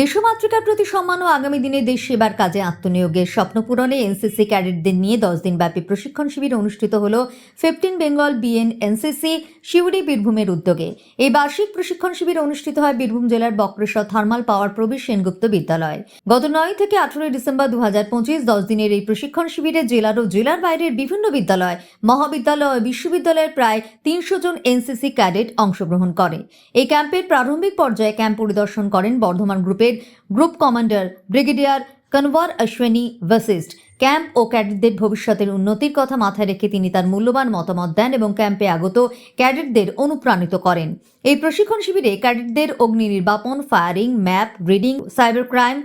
দেশমাতৃকার প্রতি সম্মান ও আগামী দিনে দেশ সেবার কাজে আত্মনিয়োগের স্বপ্ন পূরণে এনসিসি ক্যাডেটদের নিয়ে দশ দিনব্যাপী প্রশিক্ষণ শিবির অনুষ্ঠিত হল fifteen Bengal BN NCC Suri বীরভূমের উদ্যোগে। এই বার্ষিক প্রশিক্ষণ শিবির অনুষ্ঠিত হয় বীরভূম জেলার বক্রেশ্বর থার্মাল পাওয়ার প্রবীর সেনগুপ্ত বিদ্যালয়। গত নয় থেকে আঠারোই ডিসেম্বর দু হাজার পঁচিশ দশ দিনের এই প্রশিক্ষণ শিবিরে জেলার ও জেলার বাইরের বিভিন্ন বিদ্যালয়, মহাবিদ্যালয় ও বিশ্ববিদ্যালয়ের প্রায় তিনশো জন এনসিসি ক্যাডেট অংশগ্রহণ করে। এই ক্যাম্পের প্রারম্ভিক পর্যায়ে ক্যাম্প পরিদর্শন করেন বর্ধমান গ্রুপের group commander brigadier Kanwar Ashwini Vashisht camp ও ক্যাডেটদের ভবিষ্যতের উন্নতির কথা মাথায় রেখে তিনি তার মূল্যবান মতামত দেন এবং ক্যাম্পে আগত ক্যাডেটদের অনুপ্রাণিত করেন। এই প্রশিক্ষণ শিবিরে ক্যাডেটদের অগ্নি নির্বাপন firing map reading cyber crime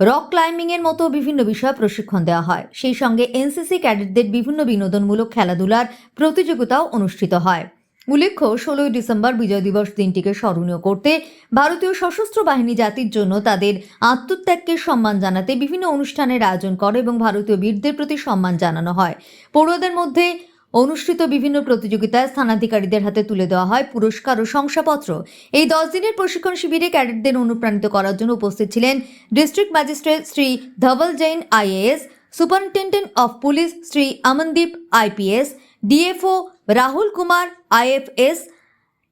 rock climbing এর মতো বিভিন্ন বিষয়ে প্রশিক্ষণ দেওয়া হয়। সেই সঙ্গে এনসিসি ক্যাডেটদের বিভিন্ন বিনোদনমূলক খেলাধুলার প্রতিযোগিতাও অনুষ্ঠিত হয়। উল্লেখ্য, ষোলোই ডিসেম্বর বিজয় দিবস দিনটিকে স্মরণীয় করতে ভারতীয় সশস্ত্র বাহিনী জাতির জন্য তাদের আত্মত্যাগকে সম্মান জানাতে বিভিন্ন অনুষ্ঠানের আয়োজন করে এবং ভারতীয় বীরদের প্রতি সম্মান জানানো হয়। পড়ুয়াদের মধ্যে অনুষ্ঠিত বিভিন্ন প্রতিযোগিতায় স্থানাধিকারীদের হাতে তুলে দেওয়া হয় পুরস্কার ও শংসাপত্র। এই দশ দিনের প্রশিক্ষণ শিবিরে ক্যাডেটদের অনুপ্রাণিত করার জন্য উপস্থিত ছিলেন district magistrate Shri Dhaval Jain IAS, superintendent of police Shri Amandeep IPS DFO Rahul Kumar IFS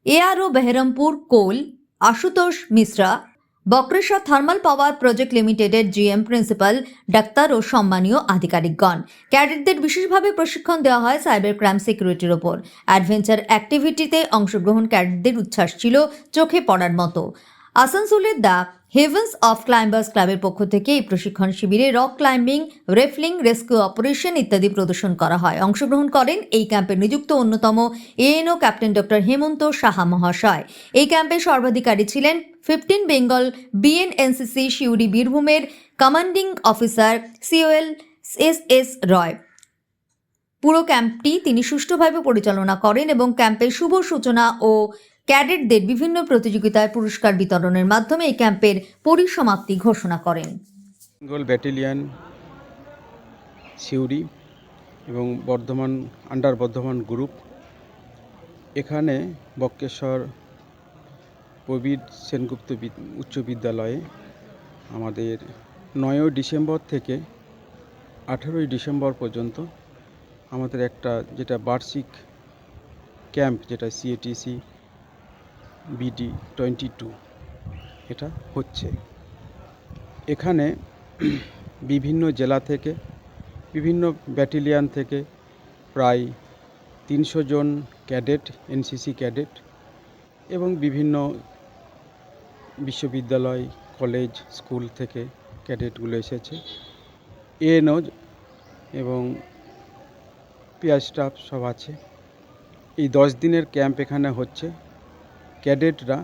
ARO Berhampore col Ashutosh Mishra Bakreshwar thermal power project লিমিটেডের জিএম প্রিন্সিপাল ডাক্তার ও সম্মানীয় আধিকারিকগণ। ক্যাডেটদের বিশেষভাবে প্রশিক্ষণ দেওয়া হয় সাইবার ক্রাইম সিকিউরিটির ওপর। অ্যাডভেঞ্চার অ্যাক্টিভিটিতে অংশগ্রহণ ক্যাডেটদের উচ্ছ্বাস ছিল চোখে পড়ার মতো। আসানসোলের দ্য হেভেন্স অফ ক্লাইম্বার্স ক্লাবের পক্ষ থেকে এই প্রশিক্ষণ শিবিরে rock climbing, rappelling, rescue operation ইত্যাদি প্রদর্শন করা হয়। অংশগ্রহণ করেন এই ক্যাম্পে নিযুক্ত অন্যতম ANO captain doctor Hemanta Saha মহাশয়। এই ক্যাম্পে সর্বাধিকারী ছিলেন ফিফটিন বেঙ্গল বিএনএনসিসি শিউরি বীরভূমের commanding officer COL S S Roy. পুরো ক্যাম্পটি তিনি সুষ্ঠুভাবে পরিচালনা করেন এবং ক্যাম্পের শুভ সূচনা ও ক্যাডেটদের বিভিন্ন প্রতিযোগিতায় পুরস্কার বিতরণের মাধ্যমে এই ক্যাম্পের পরিসমাপ্তি ঘোষণা করেন। বেঙ্গল ব্যাটালিয়ান, সিউড়ি এবং বর্ধমান, আন্ডার বর্ধমান গ্রুপ। এখানে বক্রেশ্বর প্রবীর সেনগুপ্ত উচ্চ বিদ্যালয়ে আমাদের নয়ই ডিসেম্বর থেকে আঠেরোই ডিসেম্বর পর্যন্ত আমাদের একটা যেটা বার্ষিক ক্যাম্প, যেটা সিএটিসি বিডি টোয়েন্টি টু। এটা হচ্ছে। এখানে বিভিন্ন জেলা থেকে, বিভিন্ন ব্যাটেলিয়ান থেকে প্রায় তিনশো জন ক্যাডেট, এনসিসি ক্যাডেট এবং বিভিন্ন বিশ্ববিদ্যালয়, কলেজ, স্কুল থেকে ক্যাডেটগুলো এসেছে। এএনও এবং পিয়ার স্টাফ সব আছে। এই দশ দিনের ক্যাম্প এখানে হচ্ছে। ক্যাডেটরা,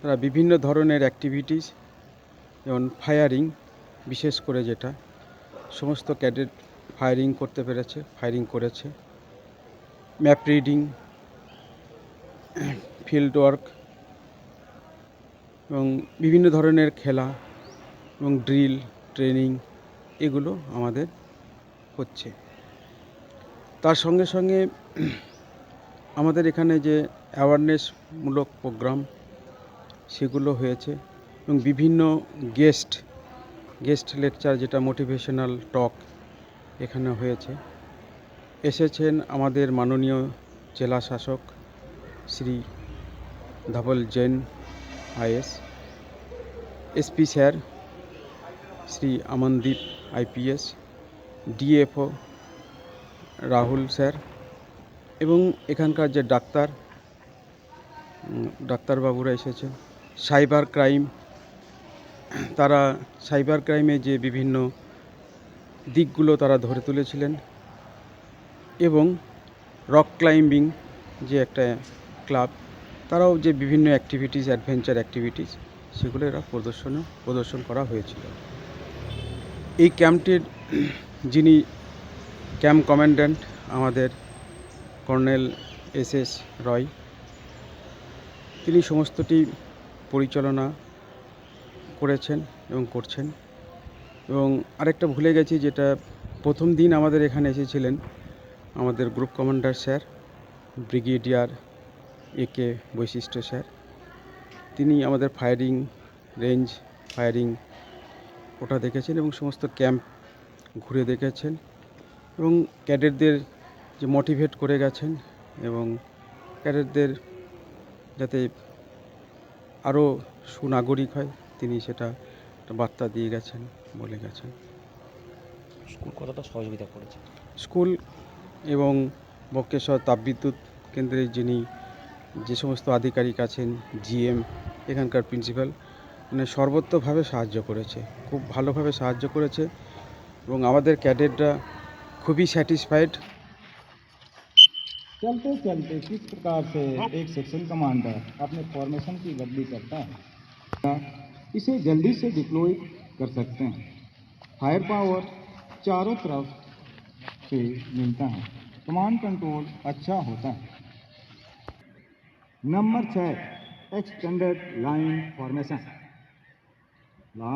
তারা বিভিন্ন ধরনের অ্যাক্টিভিটিস যেমন ফায়ারিং বিশেষ করে যেটা, সমস্ত ক্যাডেট ফায়ারিং করতে পেরেছে ফায়ারিং করেছে। ম্যাপ রিডিং ফিল্ড ওয়ার্ক এবং বিভিন্ন ধরনের খেলা এবং ড্রিল ট্রেনিং এগুলো আমাদের হচ্ছে। তার সঙ্গে সঙ্গে আমাদের এখানে যে অ্যাওয়ারনেসমূলক প্রোগ্রাম সেগুলো হয়েছে এবং বিভিন্ন গেস্ট গেস্ট লেকচার যেটা মোটিভেশনাল টক এখানে হয়েছে। এসেছেন আমাদের মাননীয় জেলা শাসক Shri Dhaval Jain, IAS, SP sir Shri Amandeep, IPS, DFO Rahul sir এবং এখানকার যে ডাক্তার ডাক্তারবাবুরা এসেছেন, সাইবার ক্রাইম, তারা সাইবার ক্রাইমে যে বিভিন্ন দিকগুলো তারা ধরে তুলেছিলেন এবং রক ক্লাইম্বিং যে একটা ক্লাব, তারাও যে বিভিন্ন অ্যাক্টিভিটিস, অ্যাডভেঞ্চার অ্যাক্টিভিটিস, সেগুলো এরা প্রদর্শন প্রদর্শন করা হয়েছিল। এই ক্যাম্পটির যিনি ক্যাম্প কমান্ড্যান্ট আমাদের কর্নেল এস এস রয়। তিনি সমস্তটি পরিচালনা করেছেন এবং করছেন। এবং আরেকটা ভুলে গেছি, যেটা প্রথম দিন আমাদের এখানে এসেছিলেন আমাদের group commander sir, brigadier A K বৈশিষ্ট্য স্যার। তিনি আমাদের ফায়ারিং, রেঞ্জ ফায়ারিং ওটা দেখেছেন এবং সমস্ত ক্যাম্প ঘুরে দেখেছেন। এবং ক্যাডেটদের যে মোটিভেট করে গেছেন এবং ক্যাডেটদের যাতে আরও সুনাগরিক হয় তিনি সেটা একটা বার্তা দিয়ে গেছেন বলে গেছেন। স্কুল কতটা সহযোগিতা করেছে স্কুল এবং বক্রেশ্বর তাপবিদ্যুৎ কেন্দ্রের যিনি যে সমস্ত আধিকারিক আছেন জিএম এখানকার প্রিন্সিপাল মানে সর্বত্রভাবে সাহায্য করেছে খুব ভালোভাবে সাহায্য করেছে এবং আমাদের ক্যাডেটরা খুবই স্যাটিসফাইড चलते चलते किस प्रकार से एक सेक्शन कमांडर अपने फॉर्मेशन की बदली करता है। इसे जल्दी से डिप्लॉय कर सकते हैं। फायर पावर चारों तरफ़ से मिलता है। कमांड कंट्रोल अच्छा होता है। नंबर छः एक्सटेंडेड लाइन फॉर्मेशन